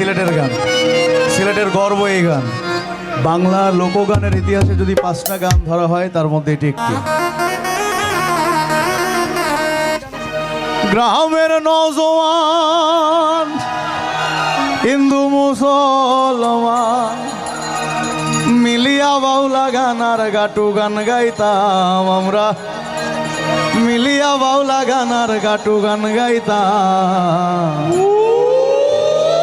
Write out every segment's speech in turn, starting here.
সিলেটের গান। সিলেটের গর্ব এই গান। বাংলা লোকগানের ইতিহাসে যদি পাঁচটা গান ধরা হয়, তার মধ্যে এটি একটি। গ্রামের নজওয়ান, হিন্দু মুসলমান, মিলিয়া বাউলা গান আর গাটু গান গাইতাম আমরা। মিলিয়া বাউলা গান আর গাটু গান গাইতাম।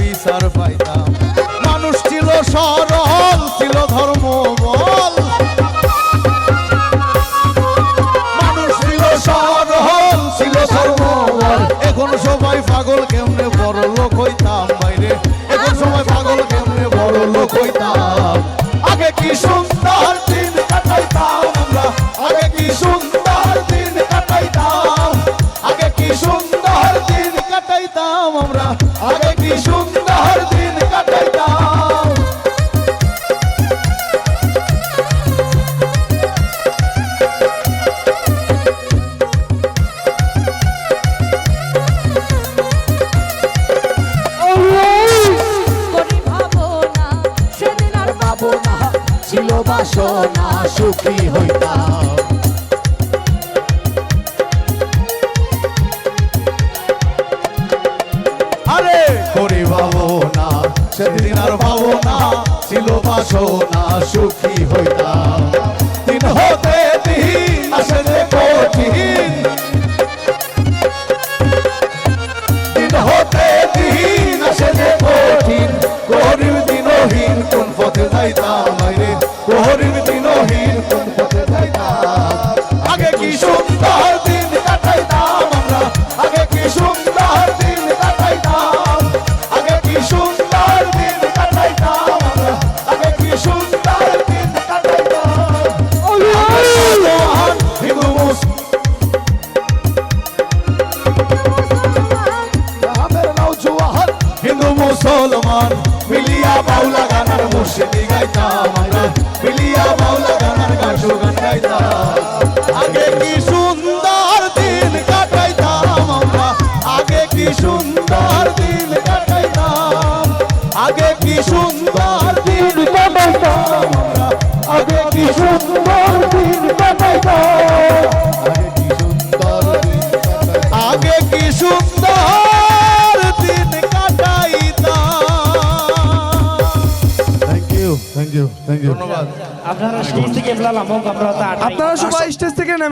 বিচার বাসনা সুখী হইতাম আরে করি ভাবো না, সেদিন আর ভাবো না, ছিল বাসনা সুখী হইতাম। দিন হতে দিন আসে কঠিন। দিন হতে দিন আসে কঠিন, গরিব দিনহীন কোন পথে যাইতাম মুসলমান, মিলিয়া বাউলা গানার মুর্শিদি গাইতাম আমরা। মিলিয়া বাউলা গানার গাছু গান গাইতাম। আগে কি সুন্দর দিন কাটাইতাম আমরা। আগে কি সুন্দর দিন কাটাইতাম। আগে কি সুন্দর দিন কাটাইতাম আমরা। আগে কি সুন্দর দিন কাটাইতাম। ইউ থ্যাংক ইউ ধন্যবাদ। আপনারা স্টেজ থেকে আমরা আপনারা সবাই স্টেজ থেকে